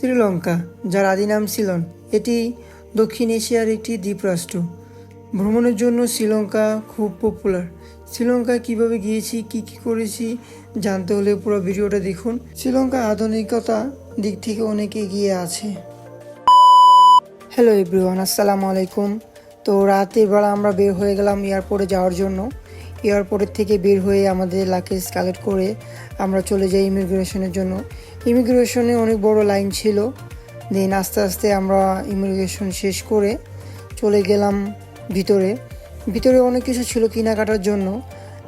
শ্রীলঙ্কা, যার আদি নাম সিলন। এটি দক্ষিণ এশিয়ার একটি দ্বীপরাষ্ট্র। ভ্রমণের জন্য শ্রীলঙ্কা খুব পপুলার শ্রীলঙ্কা কীভাবে গিয়েছি, কি কি করেছি, জানতে হলে পুরো ভিডিওটা দেখুন। শ্রীলঙ্কা আধুনিকতা দিক থেকে অনেক এগিয়ে আছে। হ্যালো এভরিওয়ান আসসালামু আলাইকুম। তো রাতের বেলা আমরা বের হয়ে গেলাম এয়ারপোর্টে যাওয়ার জন্য। এয়ারপোর্টের থেকে বের হয়ে আমাদের লাকেজ কালেক্ট করে আমরা চলে যাই ইমিগ্রেশনের জন্য। ইমিগ্রেশনে অনেক বড় লাইন ছিল। দেন আস্তে আস্তে আমরা ইমিগ্রেশন শেষ করে চলে গেলাম ভিতরে। ভিতরে অনেক কিছু ছিল কেনাকাটার জন্য।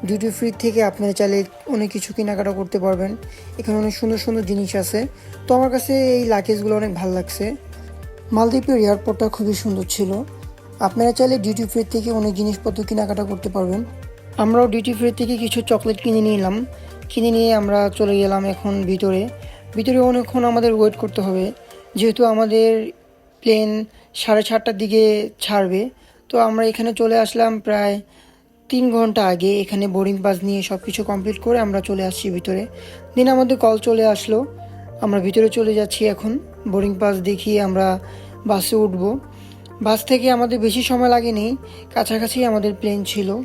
ডিউটি ফ্রি থেকে আপনারা চাইলে অনেক কিছু কেনাকাটা করতে পারবেন। এখানে অনেক সুন্দর সুন্দর জিনিস আছে। তো আমার কাছে এই লাকেজগুলো অনেক ভালো লাগছে। মালদ্বীপের এয়ারপোর্টটা খুবই সুন্দর ছিল। আপনারা চাইলে ডিউটি ফ্রি থেকে অনেক জিনিসপত্র কেনাকাটা করতে পারবেন। আমরাও ডিউটি ফ্রি থেকে কিছু চকলেট কিনে নিলাম। কিনে নিয়ে আমরা চলে গেলাম এখন ভিতরে। ভিতরে অনেকক্ষণ আমাদের ওয়েট করতে হবে। যেহেতু আমাদের প্লেন সাড়ে চারটার দিকে ছাড়বে, তো আমরা এখানে চলে আসলাম প্রায় তিন ঘণ্টা আগে। এখানে বোর্ডিং পাস নিয়ে সব কিছু কমপ্লিট করে আমরা চলে আসছি ভিতরে। দিন আমাদের কল চলে আসলো। আমরা ভিতরে চলে যাচ্ছি এখন। বোর্ডিং পাস দেখিয়ে আমরা বাসে উঠব। বাস থেকে আমাদের বেশি সময় লাগেনি। কাছাকাছি আমাদের প্লেন ছিল।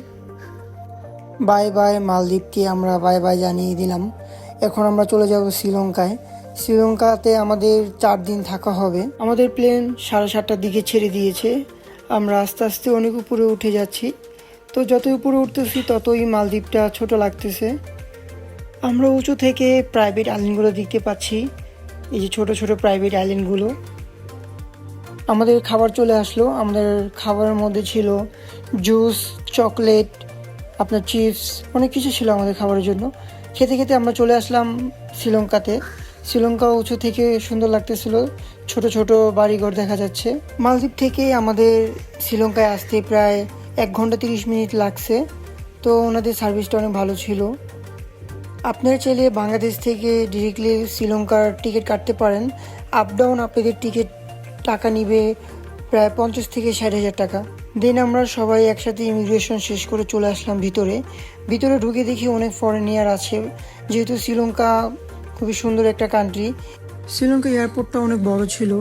বাই বাই মালদ্বীপকে আমরা বাই বাই জানিয়ে দিলাম। এখন আমরা চলে যাব শ্রীলঙ্কায়। শ্রীলঙ্কাতে আমাদের চার দিন থাকা হবে। আমাদের প্লেন সাড়ে সাতটার দিকে ছেড়ে দিয়েছে। আমরা আস্তে আস্তে অনেক উপরে উঠে যাচ্ছি। তো যতই উপরে উঠতেছি, ততই মালদ্বীপটা ছোট লাগতেছে। আমরা উঁচু থেকে প্রাইভেট আইল্যান্ডগুলো দেখতে পাচ্ছি। এই যে ছোট ছোট প্রাইভেট আইল্যান্ডগুলো আমাদের খাবার চলে আসলো। আমাদের খাবারের মধ্যে ছিল জুস চকলেট আপনার চিপস, অনেক কিছু ছিল আমাদের খাবারের জন্য। খেতে খেতে আমরা চলে আসলাম শ্রীলঙ্কাতে। শ্রীলঙ্কা উঁচু থেকে সুন্দর লাগতেছিল। ছোট ছোট বাড়িঘর দেখা যাচ্ছে। মালদ্বীপ থেকে আমাদের শ্রীলঙ্কায় আসতে প্রায় এক ঘণ্টা তিরিশ মিনিট লাগছে। তো ওনাদের সার্ভিসটা অনেক ভালো ছিল। আপনারা চাইলে বাংলাদেশ থেকে ডিরেক্টলি শ্রীলঙ্কার টিকিট কাটতে পারেন। আপ ডাউন আপনাদের টিকিট টাকা নিবে প্রায় পঞ্চাশ থেকে ষাট হাজার টাকা। দেন আমরা সবাই একসাথে ইমিগ্রেশন শেষ করে চলে আসলাম ভিতরে। ভিতরে ঢুকে দেখি অনেক ফরেনিয়ার আছে, যেহেতু শ্রীলঙ্কা খুবই সুন্দর একটা কান্ট্রি শ্রীলঙ্কা এয়ারপোর্টটা অনেক বড় ছিল,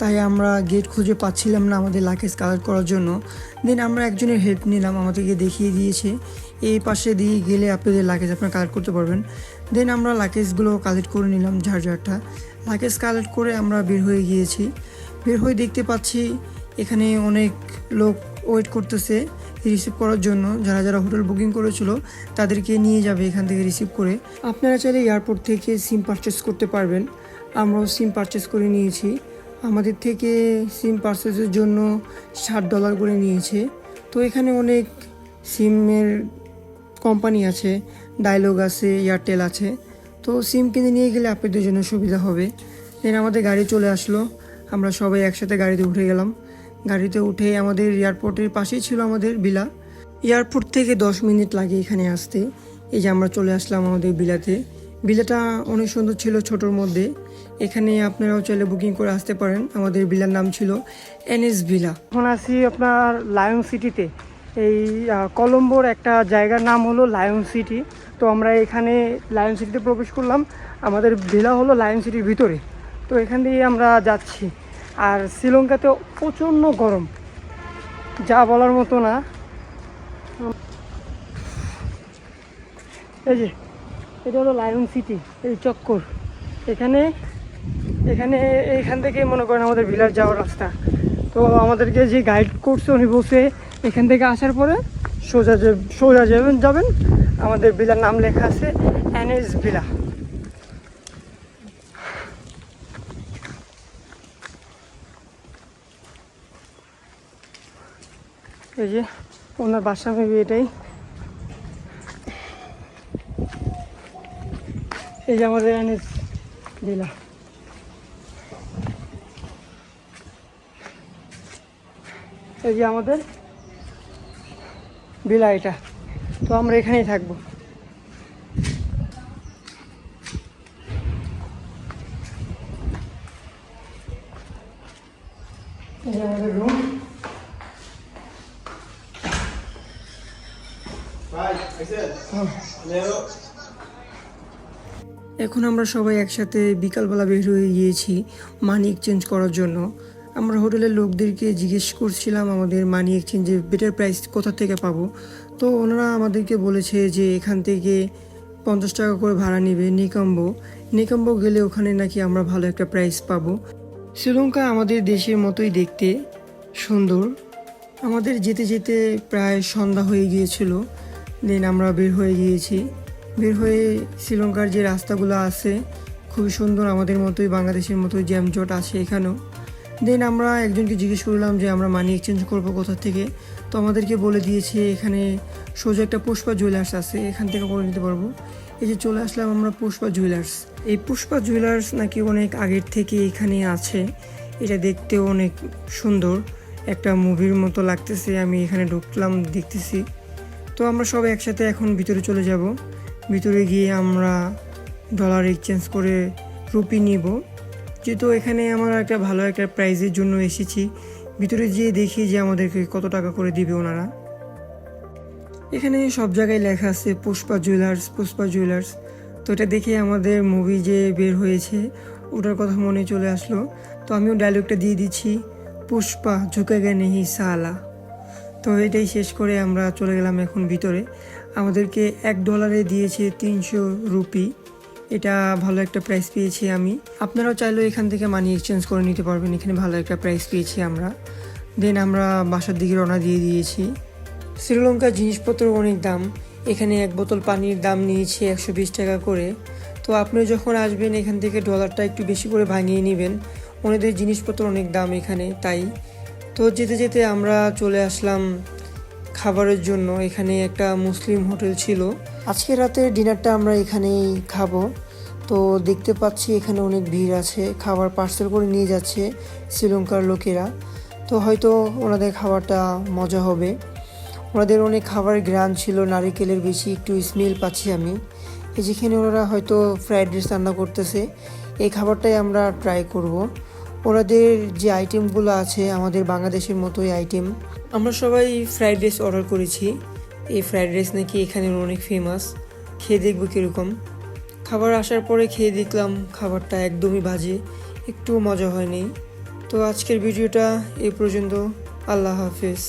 তাই আমরা গেট খুঁজে পাচ্ছিলাম না আমাদের লাকেজ কালেক্ট করার জন্য। দেন আমরা একজনের হেল্প নিলাম, আমাদেরকে দেখিয়ে দিয়েছে। এই পাশে দিয়ে গেলে আপনাদের লাকেজ আপনারা কালেক্ট করতে পারবেন। দেন আমরা লাকেজগুলো কালেক্ট করে নিলাম ঝাড়টা লাকেজ কালেক্ট করে আমরা বের হয়ে গিয়েছি। বের হয়ে দেখতে পাচ্ছি এখানে অনেক লোক ওয়েট করতেছে রিসিভ করার জন্য। যারা যারা হোটেল বুকিং করেছিল, তাদেরকে নিয়ে যাবে এখান থেকে রিসিভ করে। আপনারা চাইলে এয়ারপোর্ট থেকে সিম পারচেস করতে পারবেন। আমরাও সিম পারচেস করে নিয়েছি। আমাদের থেকে সিম পারচেসের জন্য ষাট ডলার করে নিয়েছে। তো এখানে অনেক সিমের কোম্পানি আছে, ডায়লগ আছে, এয়ারটেল আছে। তো সিম কিনে নিয়ে গেলে আপনাদের জন্য সুবিধা হবে। দেন আমাদের গাড়ি চলে আসলো। আমরা সবাই একসাথে গাড়িতে উঠে গেলাম। গাড়িতে উঠে আমাদের এয়ারপোর্টের পাশেই ছিল আমাদের বিলা। এয়ারপোর্ট থেকে দশ মিনিট লাগে এখানে আসতে। এই যে আমরা চলে আসলাম আমাদের বিলাতে। বিলাটা অনেক সুন্দর ছিল ছোটোর মধ্যে। এখানে আপনারাও চাইলে বুকিং করে আসতে পারেন। আমাদের বিলার নাম ছিল এনএস ভিলা এখন আসি আপনার লায়ন সিটিতে। এই কলম্বোর একটা জায়গার নাম হলো লায়ন সিটি। তো আমরা এখানে লায়ন সিটিতে প্রবেশ করলাম। আমাদের ভিলা হলো লায়ন সিটির ভিতরে। তো এখান দিয়ে আমরা যাচ্ছি। আর শ্রীলঙ্কাতে প্রচণ্ড গরম। যা বলার মতো না। এই যে, এটা হলো লায়ন সিটি এই চক্কর। এখানে এখানে, এইখান থেকে মনে করেন আমাদের ভিলার যাওয়ার রাস্তা। তো আমাদেরকে যে গাইড করছে, উনি বসে এখান থেকে আসার পরে সোজা সোজা যাবেন যাবেন। আমাদের ভিলার নাম লেখা আছে এনএস ভিলা এই যে ওনার বাসা মেবি এটাই। এই যে আমাদের এনএস ভিলা এই যে আমাদের বিলা এটা। তো আমরা এখানেই থাকব। এই যে আমাদের রুম এখন আমরা সবাই একসাথে বিকালবেলা বের হয়ে গিয়েছি মানি এক্সচেঞ্জ করার জন্য। আমরা হোটেলের লোকদেরকে জিজ্ঞেস করছিলাম, আমাদের মানি এক্সচেঞ্জের বেটার প্রাইস কোথা থেকে পাবো? তো ওনারা আমাদেরকে বলেছে যে, এখান থেকে পঞ্চাশ টাকা করে ভাড়া নেবে নিকাম্বো। নিকাম্বো গেলে ওখানে নাকি আমরা ভালো একটা প্রাইস পাবো। শ্রীলঙ্কা আমাদের দেশের মতোই দেখতে সুন্দর। আমাদের যেতে যেতে প্রায় সন্ধ্যা হয়ে গিয়েছিল। দেন আমরা বের হয়ে গিয়েছি। বের হয়ে শ্রীলঙ্কার যে রাস্তাগুলো আছে, খুবই সুন্দর আমাদের মতোই, বাংলাদেশের মতোই জ্যামজট আছে এখানেও। দেন আমরা একজনকে জিজ্ঞেস করলাম যে, আমরা মানি এক্সচেঞ্জ করব কোথা থেকে? তো আমাদেরকে বলে দিয়েছে, এখানে সোজা একটা পুষ্পা জুয়েলার্স আছে, এখান থেকে করে নিতে পারব। এই যে চলে আসলাম আমরা পুষ্পা জুয়েলার্স এই পুষ্পা জুয়েলার্স নাকি অনেক আগের থেকে এখানে আছে। এটা দেখতেও অনেক সুন্দর। একটা মুভির মতো লাগতেছে, আমি এখানে ঢুকলাম, দেখতেছি। তো আমরা সবাই একসাথে এখন ভিতরে চলে যাব। ভিতরে গিয়ে আমরা ডলার এক্সচেঞ্জ করে রুপি নিব। যেহেতু এখানে আমরা একটা ভালো একটা প্রাইজের জন্য এসেছি। ভিতরে গিয়ে দেখি যে আমাদেরকে কত টাকা করে দিবে ওনারা। এখানে সব জায়গায় লেখা আছে পুষ্পা জুয়েলার্স পুষ্পা জুয়েলার্স তো এটা দেখে আমাদের মুভি যে বের হয়েছে, ওটার কথা মনে চলে আসলো। তো আমিও ডায়লগটা দিয়ে দিচ্ছি। পুষ্পা ঝুঁকে গে নেহি সালা। তো এটাই শেষ করে আমরা চলে গেলাম এখন ভিতরে। আমাদেরকে এক ডলারে দিয়েছে তিনশো রুপি। এটা ভালো একটা প্রাইস পেয়েছি আমি। আপনারাও চাইলেও এখান থেকে মানি এক্সচেঞ্জ করে নিতে পারবেন। এখানে ভালো একটা প্রাইস পেয়েছি আমরা। দেন আমরা বাসার দিকে রওনা দিয়ে দিয়েছি। শ্রীলঙ্কার জিনিসপত্র অনেক দাম। এখানে এক বোতল পানির দাম নিয়েছে একশো বিশ টাকা করে। তো আপনি যখন আসবেন, এখান থেকে ডলারটা একটু বেশি করে ভাঙিয়ে নেবেন। ওনাদের জিনিসপত্র অনেক দাম এখানে, তাই। তো যেতে যেতে আমরা চলে আসলাম খাবারের জন্য। এখানে একটা মুসলিম হোটেল ছিল। আজকে রাতে ডিনারটা আমরা এখানেই খাব। তো দেখতে পাচ্ছি এখানে অনেক ভিড় আছে। খাবার পার্সেল করে নিয়ে যাচ্ছে শ্রীলঙ্কার লোকেরা। তো হয়তো ওনাদের খাবারটা মজা হবে। ওনাদের অনেক খাবার গ্রান ছিল, নারিকেলের বেশি একটু স্মেল পাচ্ছি আমি। এই যেখানে ওনারা হয়তো ফ্রাইড রাইস রান্না করতেছে, এই খাবারটাই আমরা ট্রাই করব। ওনাদের যে আইটেমগুলো আছে, আমাদের বাংলাদেশের মতোই আইটেম। আমরা সবাই ফ্রাইড রাইস অর্ডার করেছি। এই ফ্রাইড রাইস নাকি এখানে অনেক ফেমাস খেয়ে দেখব কীরকম। খাবার আসার পরে খেয়ে দেখলাম খাবারটা একদমই বাজে। একটুও মজা হয়নি। তো আজকের ভিডিওটা এই পর্যন্ত। আল্লাহ হাফেজ।